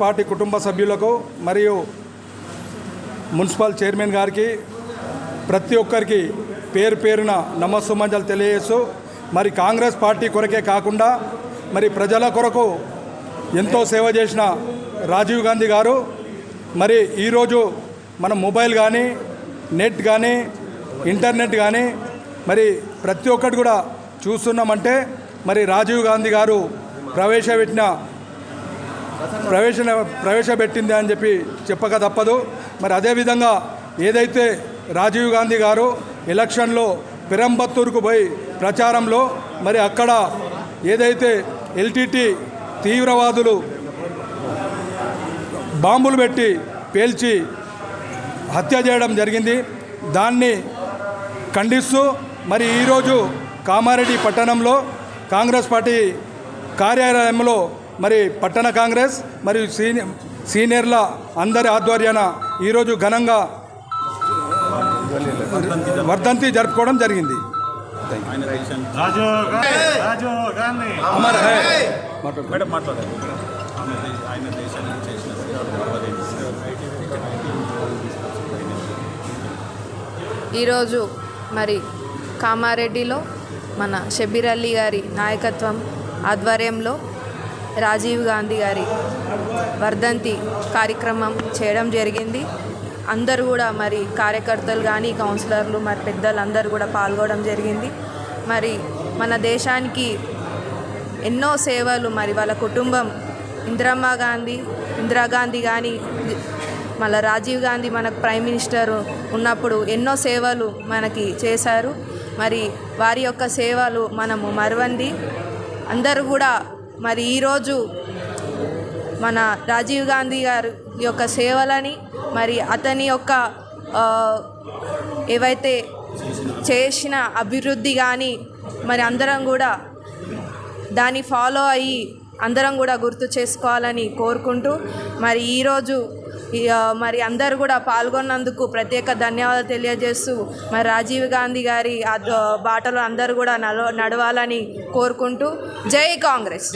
Party కుటుంబ సభ్యులకు మరియు మున్సిపల్ చైర్మన్ గారికి ప్రతి ఒక్కరికి పేరు పేరున నమస్సుమంజలు తెలియజేస్తూ మరి కాంగ్రెస్ పార్టీ కొరకే కాకుండా మరి ప్రజల కొరకు ఎంతో సేవ చేసిన రాజీవ్ గాంధీ గారు మరి ఈరోజు మన మొబైల్ కానీ నెట్ కానీ ఇంటర్నెట్ కానీ మరి ప్రతి ఒక్కటి కూడా చూస్తున్నామంటే మరి రాజీవ్ గాంధీ గారు ప్రవేశపెట్టిన ప్రవేశ ప్రవేశపెట్టింది అని చెప్పి చెప్పక తప్పదు. మరి అదేవిధంగా ఏదైతే రాజీవ్ గాంధీ గారు ఎలక్షన్లో పెరంబత్తూరుకు పోయి ప్రచారంలో మరి అక్కడ ఏదైతే ఎల్టీటీ తీవ్రవాదులు బాంబులు పెట్టి పేల్చి హత్య చేయడం జరిగింది. దాన్ని ఖండిస్తూ మరి ఈరోజు కామారెడ్డి పట్టణంలో కాంగ్రెస్ పార్టీ కార్యాలయంలో మరి పట్టణ కాంగ్రెస్ మరియు సీనియర్ సీనియర్ల అందరి ఆధ్వర్యాన ఈరోజు ఘనంగా వర్ధంతి జరుపుకోవడం జరిగింది. అమర్ హై. ఈరోజు మరి కామారెడ్డిలో మన షబీర్ అలీ గారి నాయకత్వం ఆధ్వర్యంలో రాజీవ్ గాంధీ గారి వర్ధంతి కార్యక్రమం చేయడం జరిగింది. అందరూ కూడా మరి కార్యకర్తలు కానీ కౌన్సిలర్లు మరి పెద్దలు అందరూ కూడా పాల్గొనడం జరిగింది. మరి మన దేశానికి ఎన్నో సేవలు మరి వాళ్ళ కుటుంబం ఇందిరమ్మ గాంధీ ఇందిరాగాంధీ కానీ మళ్ళీ రాజీవ్ గాంధీ మనకు ప్రైమ్ మినిస్టర్ ఉన్నప్పుడు ఎన్నో సేవలు మనకి చేశారు. మరి వారి యొక్క సేవలు మనము మరవంది అందరూ కూడా మరి ఈరోజు మన రాజీవ్ గాంధీ గారి యొక్క సేవలని మరి అతని యొక్క ఏవైతే చేసిన అభివృద్ధి కానీ మరి అందరం కూడా దాన్ని ఫాలో అయ్యి అందరం కూడా గుర్తు చేసుకోవాలని కోరుకుంటూ మరి ఈరోజు మరి అందరు కూడా పాల్గొన్నందుకు ప్రత్యేక ధన్యవాదాలు తెలియజేస్తూ మరి రాజీవ్ గాంధీ గారి బాటలో అందరూ కూడా నడవ నడవాలని కోరుకుంటూ జై కాంగ్రెస్.